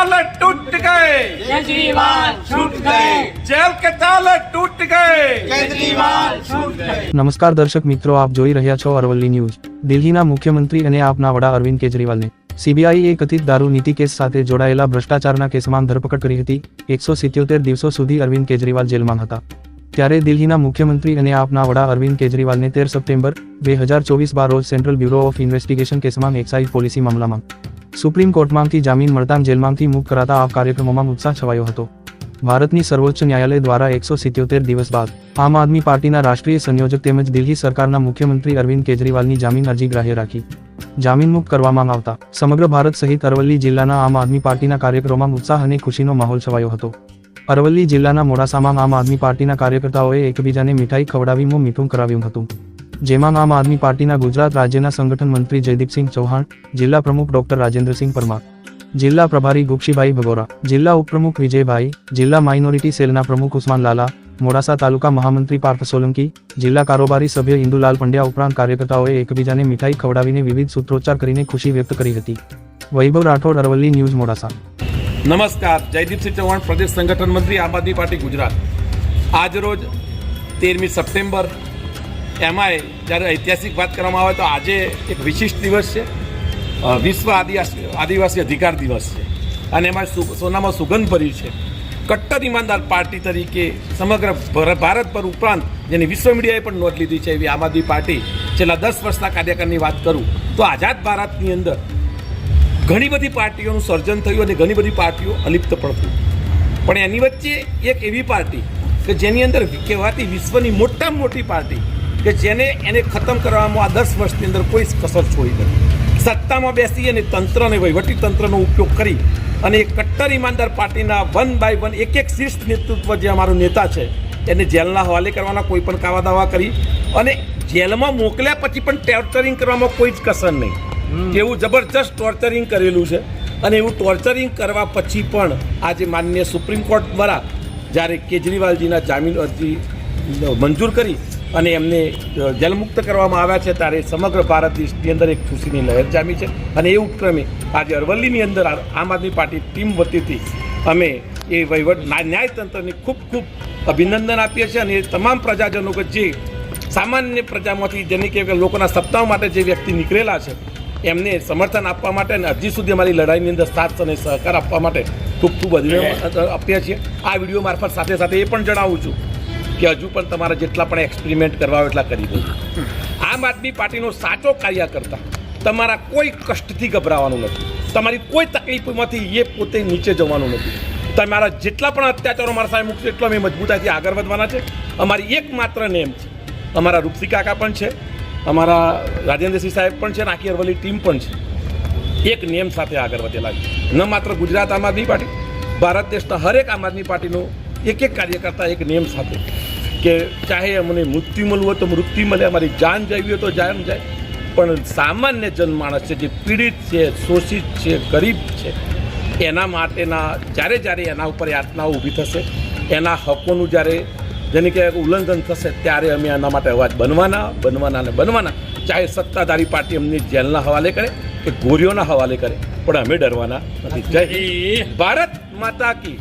ताल टूट गए। केजरीवाल छूट गए। જેલ કે તાલ ટૂટ ગયે કેજરીવાલ છૂટ ગયે નમસ્કાર દર્શક મિત્રો આપ જોઈ રહ્યા છો અરવલ્લી ન્યૂઝ. દિલ્હીના મુખ્યમંત્રી અને આપના વડા અરવિંદ કેજરીવાલને સીબીઆઈએ કથિત દારૂ નીતિ કેસ સાથે જોડાયેલા ભ્રષ્ટાચારના કેસમાં ધરપકડ કરી હતી. એકસો સિત્યોતેર દિવસો સુધી અરવિંદ કેજરીવાલ જેલમાં હતા. ત્યારે દિલ્હીના મુખ્યમંત્રી અને આપના વડા અરવિંદ કેજરીવાલને તેર સપ્ટેમ્બર બે હજાર ચોવીસ બાર રોજ સેન્ટ્રલ બ્યુરો ઓફ ઇન્વેસ્ટિગેશન કેસમાં એક્સાઇઝ પોલિસી મામલામાં સુપ્રીમ કોર્ટમાંથી જામીન મળતાં જેલમાંથી મુક્ત કરાતા આ કાર્યક્રમોમાં ઉત્સાહ છવાયો હતો. ભારતની સર્વોચ્ચ ન્યાયાલય દ્વારા એકસો સિત્યોતેર દિવસ બાદ આમ આદમી પાર્ટીના રાષ્ટ્રીય સંયોજક તેમજ દિલ્હી સરકારના મુખ્યમંત્રી અરવિંદ કેજરીવાલની જામીન અરજી ગ્રાહ્ય રાખી. જામીન મુક્ત કરવામાં આવતા સમગ્ર ભારત સહિત અરવલ્લી જિલ્લાના આમ આદમી પાર્ટીના કાર્યક્રમોમાં ઉત્સાહ અને ખુશીનો માહોલ છવાયો હતો. અરવલ્લી જિલ્લાના મોડાસામાં આમ આદમી પાર્ટીના કાર્યકર્તાઓએ એકબીજાને મીઠાઈ ખવડાવી મીઠું કરાવ્યું હતું. જેમાં આમ આદમી પાર્ટીના ગુજરાત રાજ્યના સંગઠન મંત્રી જયદીપસિંહ ચૌહાણ, જિલ્લા પ્રમુખ ડોક્ટર રાજેન્દ્રસિંહ પરમાર, જિલ્લા પ્રભારી ગુક્ષીભાઈ ભગોરા, જિલ્લા ઉપપ્રમુખ વિજયભાઈ, જિલ્લા માઇનોરિટી સેલના પ્રમુખ ઉસ્માન લાલા, મોડાસા તાલુકા મહામંત્રી પાર્થ સોલંકી, જિલ્લા કારોબારી સભ્ય ઇન્દુલાલ પંડ્યા ઉપરાંત કાર્યકર્તાઓએ એકબીજાને મીઠાઈ ખવડાવીને વિવિધ સૂત્રોચ્ચાર કરીને ખુશી વ્યક્ત કરી હતી. વૈભવ રાઠોડ, અરવલ્લી ન્યૂઝ, મોડાસા. નમસ્કાર, જયદીપસિંહ ચૌહાણ, પ્રદેશ સંગઠન મંત્રી, આમ આદમી પાર્ટી, ગુજરાત. આજરોજ તેરમી સપ્ટેમ્બર એમાંય જ્યારે ઐતિહાસિક વાત કરવામાં આવે તો આજે એક વિશિષ્ટ દિવસ છે. વિશ્વ આદિવાસી આદિવાસી અધિકાર દિવસ છે. અને એમાં સોનામાં સુગંધ ભરી છે. કટ્ટર ઈમાનદાર પાર્ટી તરીકે સમગ્ર ભારત પર ઉપરાંત જેની વિશ્વ મીડિયાએ પણ નોંધ લીધી છે એવી આમ આદમી પાર્ટી છેલ્લા દસ વર્ષના કાર્યક્રમની વાત કરું તો આઝાદ ભારતની અંદર ઘણી બધી પાર્ટીઓનું સર્જન થયું અને ઘણી બધી પાર્ટીઓ અલિપ્ત પણ થઈ પણ એની વચ્ચે એક એવી પાર્ટી કે જેની અંદર કહેવાતી વિશ્વની મોટામાં મોટી પાર્ટી કે જેને એને ખતમ કરવામાં આ દસ વર્ષની અંદર કોઈ કસર છોડી નથી. સત્તામાં બેસી અને તંત્રને વહીવટી તંત્રનો ઉપયોગ કરી અને એ કટ્ટર ઈમાનદાર પાર્ટીના વન બાય વન એક એક શીર્ષ નેતૃત્વ જે અમારો નેતા છે એને જેલના હવાલે કરવાના કોઈ પણ કાવા દાવા કરી અને જેલમાં મોકલ્યા પછી પણ ટોર્ચરિંગ કરવામાં કોઈ જ કસર નહીં. એવું જબરજસ્ત ટોર્ચરિંગ કરેલું છે અને એવું ટોર્ચરિંગ કરવા પછી પણ આજે માનનીય સુપ્રીમ કોર્ટ દ્વારા જ્યારે કેજરીવાલજીના જામીન અરજી મંજૂર કરી અને એમને જલમુક્ત કરવામાં આવ્યા છે ત્યારે સમગ્ર ભારત દેશની અંદર એક ખુશીની લહેર જામી છે. અને એ ઉપક્રમે આજે અરવલ્લીની અંદર આમ આદમી પાર્ટી ટીમ વતીથી અમે એ વહીવટ, ન્યા- ન્યાયતંત્રને ખૂબ ખૂબ અભિનંદન આપીએ છીએ અને એ તમામ પ્રજાજનો કે જે સામાન્ય પ્રજામાંથી, જેને કે લોકોના સપ્તાહ માટે જે વ્યક્તિ નીકળેલા છે, એમને સમર્થન આપવા માટે અને હજી સુધી અમારી લડાઈની અંદર સાથ અને સહકાર આપવા માટે ખૂબ ખૂબ અભિનંદન આપીએ છીએ. આ વીડિયો મારફત સાથે સાથે એ પણ જણાવું છું. કે હજુ પણ તમારા જેટલા પણ એક્સપેરિમેન્ટ કરવા એટલા કરી દો. આમ આદમી પાર્ટીનો સાચો કાર્યકર્તા તમારા કોઈ કષ્ટથી ગભરાવાનું નથી. તમારી કોઈ તકલીફમાંથી એ પોતે નીચે જવાનું નથી. તમારા જેટલા પણ અત્યાચારો મારા સામે મૂકશે એટલો અમે મજબૂતાઈથી આગળ વધવાના છે. અમારી એકમાત્ર નેમ છે. અમારા રૂપસી કાકા પણ છે. અમારા રાજેન્દ્રસિંહ સાહેબ પણ છે. અને આખી અરવલ્લી ટીમ પણ છે. એક નિયમ સાથે આગળ વધેલા છે. ન માત્ર ગુજરાત આમ આદમી પાર્ટી, ભારત દેશના હરેક આમ આદમી પાર્ટીનો એક એક કાર્યકર્તા એક નિયમ સાથે. કે ચાહે અમને મૃત્યુ મળવું હોય તો મૃત્યુ મળે, અમારી જાન જવી હોય તો જાન જાય. પણ સામાન્ય જનમાણસ છે જે પીડિત છે, શોષિત છે, ગરીબ છે, એના માટેના જ્યારે જ્યારે એના ઉપર યાતનાઓ ઊભી થશે, એના હકોનું જ્યારે જેની કે ઉલ્લંઘન થશે, ત્યારે અમે એના માટે અવાજ બનવાના બનવાના અને બનવાના. ચાહે સત્તાધારી પાર્ટી અમને જેલના હવાલે કરે કે ગોરીઓના હવાલે કરે, પણ અમે ડરવાના નથી. જય ભારત માતા કી